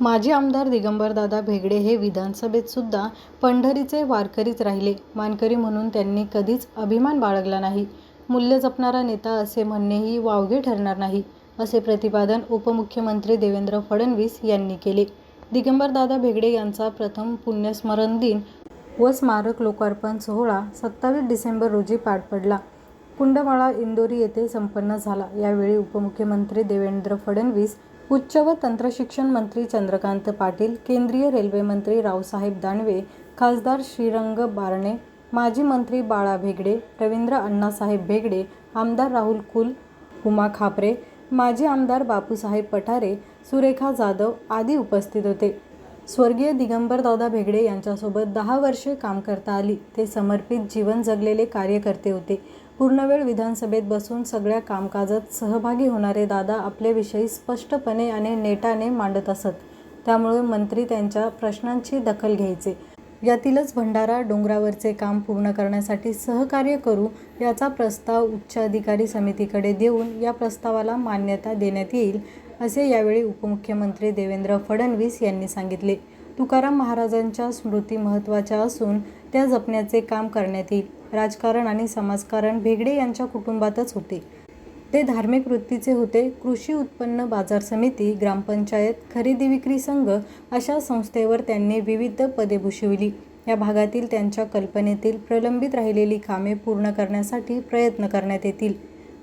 माजी आमदार दिगंबरदादा भेगडे हे विधानसभेत सुद्धा पंढरीचे वारकरीच राहिले. मानकरी म्हणून त्यांनी कधीच अभिमान बाळगला नाही. मूल्य जपणारा नेता असे म्हणणेही वावगे ठरणार नाही असे प्रतिपादन उपमुख्यमंत्री देवेंद्र फडणवीस यांनी केले. दिगंबरदादा भेगडे यांचा प्रथम पुण्यस्मरण दिन व स्मारक लोकार्पण सोहळा सत्तावीस डिसेंबर रोजी पार पडला. कुंडमाळा इंदोरी येथे संपन्न झाला. यावेळी उपमुख्यमंत्री देवेंद्र फडणवीस उच्च व तंत्रशिक्षण मंत्री चंद्रकांत पाटील केंद्रीय रेल्वे मंत्री रावसाहेब दानवे खासदार श्रीरंग बारणे माजी मंत्री बाळा भेगडे रवींद्र अण्णासाहेब भेगडे आमदार राहुल कुल उमा खापरे माजी आमदार बापूसाहेब पठारे सुरेखा जाधव आदी उपस्थित होते. स्वर्गीय दिगंबरदादा भेगडे यांच्यासोबत दहा वर्षे काम करता आली. ते समर्पित जीवन जगलेले कार्यकर्ते होते. पूर्णवेळ विधानसभेत बसून सगळ्या कामकाजात सहभागी होणारे दादा आपल्याविषयी स्पष्टपणे आणि नेटाने मांडत असत. त्यामुळे मंत्री त्यांच्या प्रश्नांची दखल घ्यायचे. यातीलच भंडारा डोंगरावरचे काम पूर्ण करण्यासाठी सहकार्य करू याचा प्रस्ताव उच्च अधिकारी समितीकडे देऊन या प्रस्तावाला मान्यता देण्यात येईल असे यावेळी उपमुख्यमंत्री देवेंद्र फडणवीस यांनी सांगितले. तुकाराम महाराजांच्या स्मृती महत्त्वाच्या असून त्या जपण्याचे काम करण्यात येईल. राजकारण आणि समाजकारण भेगडे यांच्या कुटुंबातच होते. ते धार्मिक वृत्तीचे होते. कृषी उत्पन्न बाजार समिती ग्रामपंचायत खरेदी विक्री संघ अशा संस्थेवर त्यांनी विविध पदे भूषविली. या भागातील त्यांच्या कल्पनेतील प्रलंबित राहिलेली कामे पूर्ण करण्यासाठी प्रयत्न करण्यात येतील.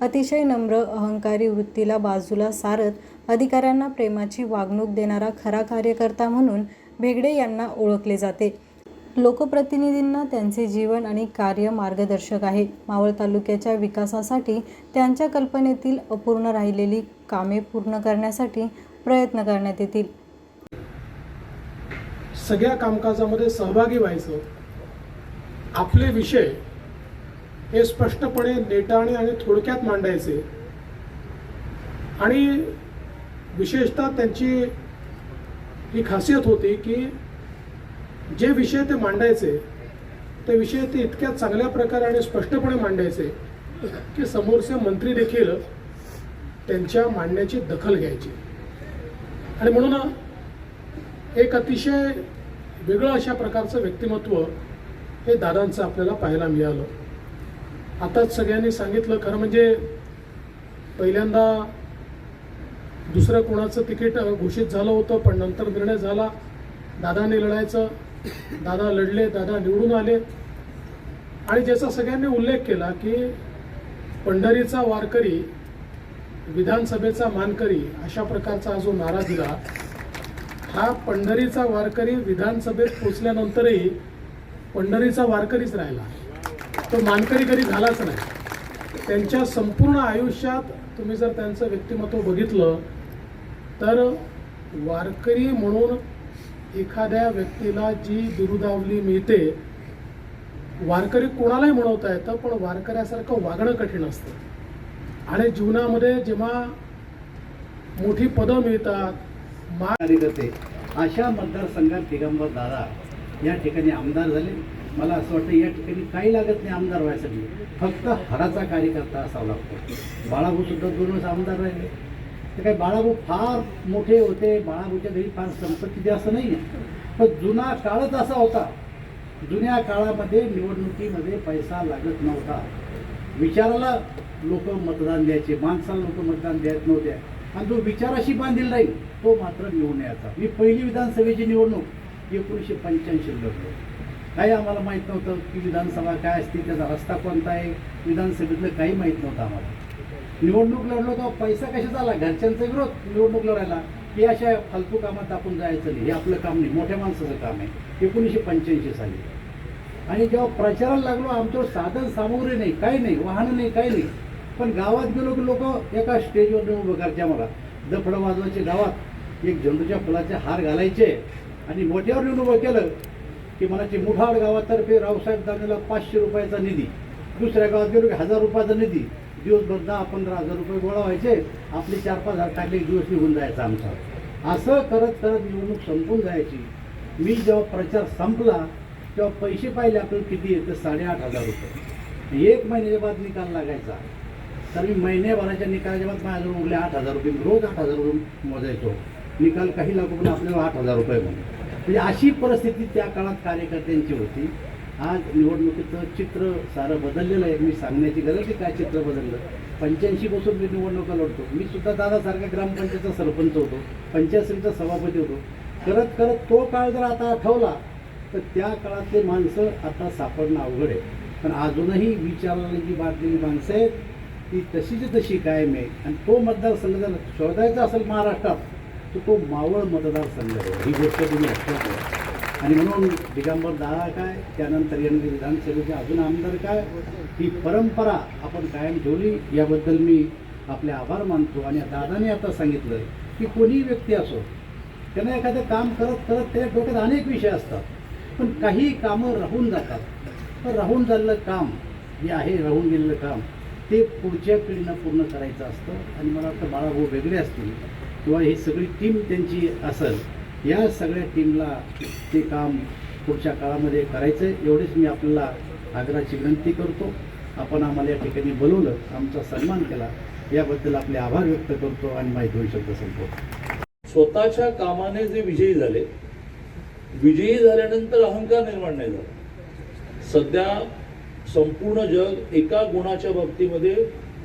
अतिशय नम्र अहंकारी वृत्तीला बाजूला सारत अधिकाऱ्यांना प्रेमाची वागणूक देणारा खरा कार्यकर्ता म्हणून भेगडे यांना ओळखले जाते. लोकप्रतिनिधींना त्यांचे जीवन आणि कार्य मार्गदर्शक आहे. मावळ तालुक्याच्या विकासासाठी त्यांच्या कल्पनेतील अपूर्ण राहिलेली कामे पूर्ण करण्यासाठी प्रयत्न करण्यात येतील. सगळ्या कामकाजामध्ये सहभागी व्हायचं. आपले विषय हे स्पष्टपणे नेटाने आणि थोडक्यात मांडायचे. आणि विशेषतः त्यांची ही खासियत होती की जे विषय ते मांडायचे ते विषय ते इतक्या चांगल्या प्रकारे आणि स्पष्टपणे मांडायचे की समोरचे मंत्री देखील त्यांच्या मांडण्याची दखल घ्यायची. आणि म्हणून एक अतिशय वेगळं अशा प्रकारचं व्यक्तिमत्व हे दादांचं आपल्याला पाहायला मिळालं. आताच सगळ्यांनी सांगितलं खरं म्हणजे पहिल्यांदा दुसरं कोणाचं तिकीट घोषित झालं होतं पण नंतर निर्णय झाला. दादांनी लढायचं. दादा लढले दादा निवडून आले. आणि ज्याचा सगळ्यांनी उल्लेख केला की पंढरीचा वारकरी विधानसभेचा मानकरी अशा प्रकारचा जो नारा दिला हा पंढरीचा वारकरी विधानसभेत पोचल्यानंतरही पंढरीचा वारकरीच राहिला. तो मानकरी कधी झालाच नाही. त्यांच्या संपूर्ण आयुष्यात तुम्ही जर त्यांचं व्यक्तिमत्व बघितलं तर वारकरी म्हणून एखाद्या व्यक्तीला जी दुरुदावली मिळते वारकरी कोणालाही म्हणवता येतं पण वारकऱ्यासारखं वागणं कठीण असतं. आणि जीवनामध्ये जेव्हा मोठी पदं मिळतात मा कार्यकर्ते अशा मतदारसंघात दिगंबर दादा या ठिकाणी आमदार झाले. मला असं वाटतं या ठिकाणी काही लागत नाही आमदार व्हायसाठी. फक्त हराचा कार्यकर्ता असावा लागतो. बाळाभाऊ सुद्धा दोन वेळेस आमदार राहिले. ते काही बाळाभाऊ फार मोठे होते बाळाभाऊच्या घरी फार संपत्ती द्या असं नाही आहे पण जुना काळच असा होता. जुन्या काळामध्ये निवडणुकीमध्ये पैसा लागत नव्हता. विचाराला लोक मतदान द्यायचे माणसाला लोक मतदान द्यायत नव्हते. आणि जो विचाराशी बांधील राहील तो मात्र निवडून यायचा मी पहिली विधानसभेची निवडणूक एकोणीसशे पंच्याऐंशी लढलो काही आम्हाला माहीत नव्हतं की विधानसभा काय असते त्याचा रस्ता कोणता आहे? विधानसभेतलं काही माहीत नव्हतं आम्हाला. निवडणूक लढलो तेव्हा पैसा कशाचा आला? घरच्यांचा विरोध निवडणूक लढायला. हे अशा फालतू कामात आपण जायचं नाही. हे आपलं काम नाही. मोठ्या माणसाचं काम आहे. एकोणीसशे पंच्याऐंशी साली. आणि जेव्हा प्रचाराला लागलो आमच्यावर साधन सामुग्री नाही काही नाही वाहनं नाही काही नाही. पण गावात गेलो की लोक एका स्टेजवर उभं करायचे आम्हाला. दफडं वाजवायचे गावात. एक झेंडूच्या फुलाचे हार घालायचे. आणि मोठ्यावर येऊन उभं केलं की मनाची मुठाड गावातर्फे रावसाहेब दानेला पाचशे रुपयाचा निधी. दुसऱ्या गावात गेलो की हजार रुपयाचा निधी. दिवसभर दहा पंधरा हजार रुपये गोळा व्हायचे आपले चार पाच हजार टाकले एक दिवस निघून जायचा आमचा. असं करत करत निवडणूक संपून जायची. मी जेव्हा प्रचार संपला तेव्हा पैसे पाहिले आपल्याला किती येतं साडेआठ हजार रुपये. एक महिन्याच्या बाद निकाल लागायचा. तर मी महिन्याभराच्या निकालाच्या बाद माझ्याजवळ उरले आठ हजार रुपये. रोज आठ हजार रुपये मोजायचो. निकाल काही लागू पण आपल्याला आठ हजार रुपये म्हणून. म्हणजे अशी परिस्थिती त्या काळात कार्यकर्त्यांची होती. आज निवडणुकीचं चित्र सारं बदललेलं आहे. मी सांगण्याची गरज आहे काय चित्र बदललं? पंच्याऐंशी पासून मी निवडणुका लढतो. मी सुद्धा दादासारखा ग्रामपंचायतचा सरपंच होतो. पंचायत समितीचा सभापती होतो. करत करत तो काळ जर आता आठवला तर त्या काळातले माणसं आता सापडणं अवघड आहे. पण अजूनही विचारायला जी बातलेली माणसं आहेत ती तशीची तशी कायम आहे. आणि तो मतदारसंघ जर शोधायचा असेल महाराष्ट्रात तर तो मावळ मतदारसंघ आहे. ही गोष्ट तुम्ही लक्षात घ्या. आणि म्हणून दिगंबर दादा काय त्यानंतर येणारे विधानसभेचे अजून आमदार काय ही परंपरा आपण कायम ठेवली याबद्दल मी आपले आभार मानतो. आणि दादाने आता सांगितलं की कोणीही व्यक्ती असो त्यांना एखादं काम करत करत त्याच्या डोक्यात अनेक विषय असतात. पण काही कामं राहून जातात. तर राहून झालेलं काम जे आहे राहून गेलेलं काम ते पुढच्या पिढीनं पूर्ण करायचं असतं. आणि मला वाटतं बाळाभाऊ वेगळे असतील किंवा ही सगळी टीम त्यांची असेल या सगळ्या टीमला ते काम पुढच्या काळामध्ये करायचं आहे एवढीच मी आपल्याला आग्रहाची विनंती करतो. आपण आम्हाला या ठिकाणी बोलवलं आमचा सन्मान केला. याबद्दल आपले आभार व्यक्त करतो आणि माहिती होऊ शब्द संपवतो. स्वतःच्या कामाने जे विजयी झाले विजयी झाल्यानंतर अहंकार निर्माण नाही झाला. सध्या संपूर्ण जग एका गुणाच्या बाबतीमध्ये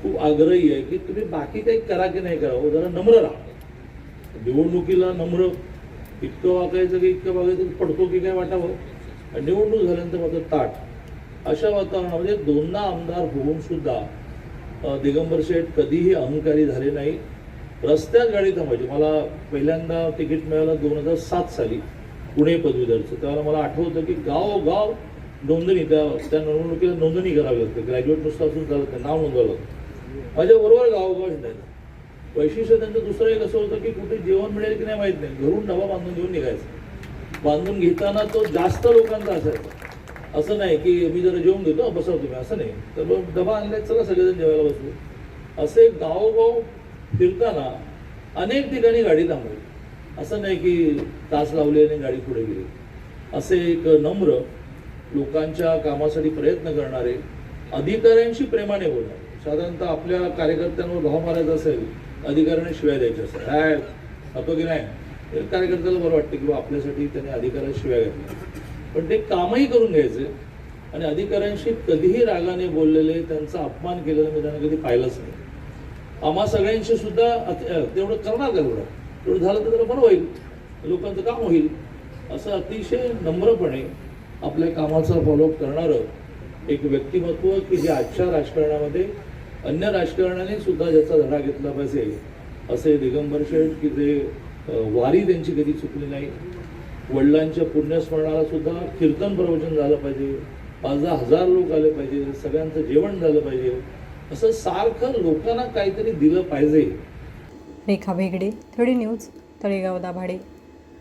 खूप आग्रही आहे की तुम्ही बाकी काही करा की नाही करा हो, जरा नम्र राहा. निवडणुकीला नम्र इतकं वाकायचं की इतकं वागायचं पडतो की काय वाटावं? आणि निवडणूक झाल्यानंतर मात्र ताट. अशा वातावरणामध्ये दोनदा आमदार होऊन सुद्धा दिगंबर शेठ कधीही अहंकारी झाले नाही. रस्त्यात गाडी थांबायची. मला पहिल्यांदा तिकीट मिळालं दोन हजार सात साली पुणे पदवीधरचं. त्यावेळेला मला आठवतं की गावोगाव नोंदणी त्या त्या निवडणुकीला नोंदणी करावी लागते. ग्रॅज्युएट नुसतं असून चालत नाही नाव नोंदवावं लागतं. माझ्याबरोबर गावोगाव नाही वैशिष्ट्य त्यांचं दुसरं एक असं होतं की कुठे जेवण मिळेल की नाही माहीत नाही. घरून डबा बांधून घेऊन निघायचा. बांधून घेताना तो जास्त लोकांचा असायचा. असं नाही की मी जरा जेवून घेतो बसाव तुम्ही. असं नाही. तर मग डबा आणलाय चला सगळेजण जेवायला बसलो. असे गावोगाव फिरताना अनेक ठिकाणी गाडी थांबवली असं नाही की तास लावले आणि गाडी पुढे गेली. असे एक नम्र लोकांच्या कामासाठी प्रयत्न करणारे अधिकाऱ्यांशी प्रेमाने बोलणारे. साधारणतः आपल्या कार्यकर्त्यांवर भाव मारायचा असेल अधिकाऱ्याने शिवाय द्यायच्या असेल. काय होतो की नाही? ते कार्यकर्त्याला बरं वाटतं की बा आपल्यासाठी त्याने अधिकाऱ्याला शिवाय घातल्या. पण ते कामही करून घ्यायचे आणि अधिकाऱ्यांशी कधीही रागाने बोललेले त्यांचा अपमान केलेला मी त्यांना कधी पाहिलंच नाही. आम्हा सगळ्यांशी सुद्धा तेवढं करणार का एवढं तेवढं झालं तर त्याला बरं होईल. लोकांचं काम होईल. असं अतिशय नम्रपणे आपल्या कामाचा फॉलोअप करणारं एक व्यक्तिमत्व की जे आजच्या राजकारणामध्ये अन्य राजकारणाने सुद्धा ज्याचा धडा घेतला पाहिजे असे दिगंबर शेठ की जे वारी त्यांची कधी चुकली नाही. वडिलांच्या पुण्यस्मरणाला सुद्धा कीर्तन प्रवचन झालं पाहिजे. पाच दहा हजार लोक आले पाहिजे. सगळ्यांचं जेवण झालं पाहिजे. असं सारखं लोकांना काहीतरी दिलं पाहिजे. Rekha Bhegade three D news Talegaon Dabhade.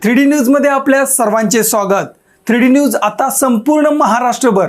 Three D न्यूजमध्ये आपल्या सर्वांचे स्वागत. थ्री डी न्यूज आता संपूर्ण महाराष्ट्रभर.